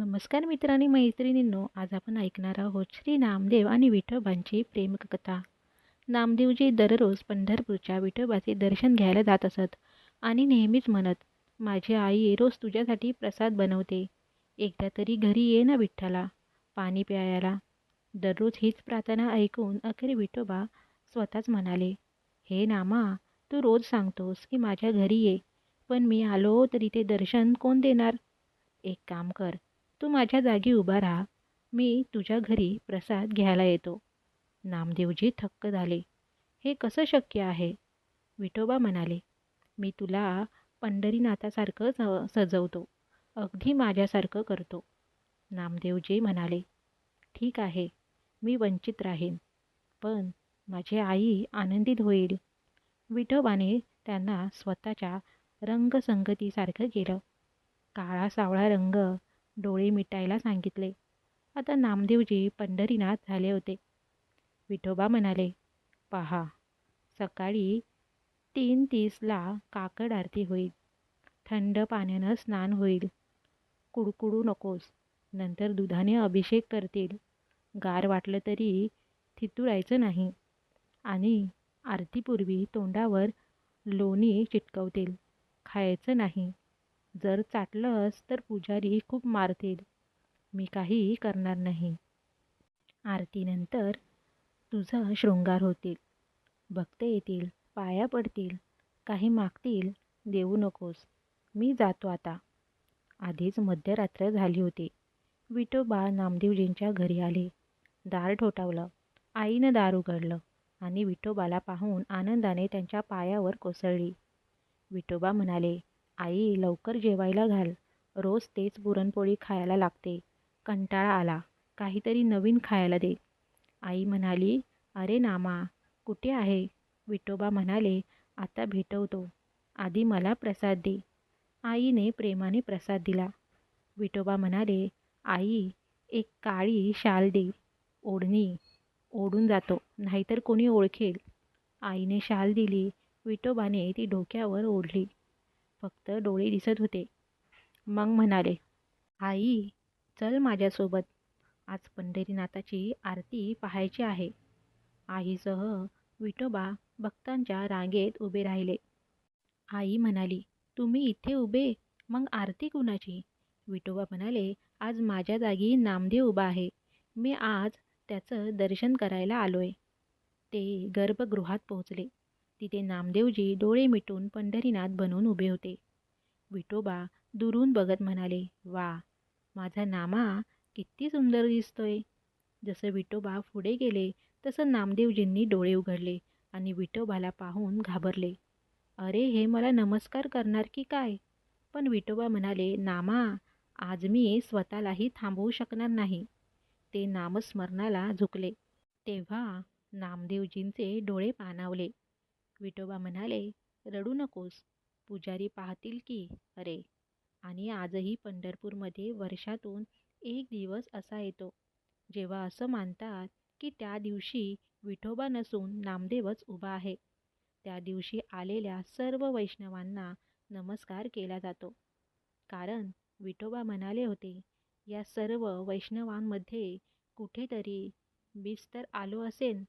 नमस्कार मित्रांनी मैत्रिणींनो आज आपण ऐकणार आहोत श्री नामदेव आणि विठोबांची प्रेमकथा. नामदेवजी दररोज पंढरपूरच्या विठोबाचे दर्शन घ्यायला जात असत आणि नेहमीच म्हणत माझी आई रोज तुझ्यासाठी प्रसाद बनवते. एकदा तरी घरी ये ना विठ्ठला पाणी प्यायला. दररोज हीच प्रार्थना ऐकून अखेर विठोबा स्वतःच म्हणाले हे नामा तू रोज सांगतोस की माझ्या घरी ये पण मी आलो तरी ते दर्शन कोण देणार? एक काम कर तू माझ्या जागी उभा राहा. मी तुझ्या घरी प्रसाद घ्यायला येतो. नामदेवजी थक्क झाले. हे कसं शक्य आहे? विठोबा म्हणाले मी तुला पंढरीनाथासारखं स सजवतो. अगदी माझ्यासारखं करतो. नामदेवजी म्हणाले ठीक आहे मी वंचित राहीन. पण माझी आई आनंदित होईल. विठोबाने त्यांना स्वतःच्या रंगसंगतीसारखं केलं. काळा सावळा रंग डोळे मिटायला सांगितले. आता नामदेवजी पंढरीनाथ झाले होते. विठोबा म्हणाले पहा सकाळी तीन तीसला काकड आरती होईल. थंड पाण्यानं स्नान होईल. कुडकुडू नकोस. नंतर दुधाने अभिषेक करतील. गार वाटलं तरी थितुळायचं नाही. आणि आरतीपूर्वी तोंडावर लोणी चिटकवतील. खायचं नाही. जर चाटलंस तर पुजारी खूप मारतील. मी काही करणार नाही. आरतीनंतर तुझा शृंगार होतील. भक्त येतील पाया पडतील काही मागतील. देऊ नकोस. मी जातो आता. आधीच मध्यरात्र झाली होती. विठोबा नामदेवजींच्या घरी आले. दार ठोठावलं. आईनं दार उघडलं आणि विठोबाला पाहून आनंदाने त्यांच्या पायावर कोसळली. विठोबा म्हणाले आई लवकर जेवायला घाल. रोज तेच पुरणपोळी खायला लागते. कंटाळा आला. काहीतरी नवीन खायला दे. आई म्हणाली अरे नामा कुठे आहे? विठोबा म्हणाले आता भेटवतो. आधी मला प्रसाद दे. आईने प्रेमाने प्रसाद दिला. विठोबा म्हणाले आई एक काळी शाल दे. ओढणी. ओढून जातो. नाहीतर कोणी ओळखेल. आईने शाल दिली. विठोबाने ती डोक्यावर ओढली. फक्त डोळे दिसत होते. मग म्हणाले आई चल माझ्यासोबत. आज पंढरीनाथाची आरती पाहायची आहे. आईसह विठोबा भक्तांच्या रांगेत उभे राहिले. आई म्हणाली तुम्ही इथे उभे? मग आरती कुणाची? विठोबा म्हणाले आज माझ्या जागी नामदेव उभा आहे. मी आज त्याचं दर्शन करायला आलोय. ते गर्भगृहात पोहोचले. तिथे नामदेवजी डोळे मिटून पंढरीनाथ बनून उभे होते. विठोबा दुरून बघत म्हणाले वा माझा नामा किती सुंदर दिसतोय. जसं विठोबा पुढे गेले तसं नामदेवजींनी डोळे उघडले आणि विठोबाला पाहून घाबरले. अरे हे मला नमस्कार करणार की काय? पण विठोबा म्हणाले नामा आज मी स्वतःलाही थांबवू शकणार नाही. ते नामस्मरणाला झुकले. तेव्हा नामदेवजींचे डोळे पाणावले. विठोबा म्हणाले रडू नकोस. पुजारी पाहतील की. अरे. आणि आजही पंढरपूरमध्ये वर्षातून एक दिवस असा येतो. जेव्हा असं मानतात की त्या दिवशी विठोबा नसून नामदेवच उभा आहे. त्या दिवशी आलेल्या सर्व वैष्णवांना नमस्कार केला जातो. कारण विठोबा म्हणाले होते या सर्व वैष्णवांमध्ये कुठेतरी बीज तर आलो असेल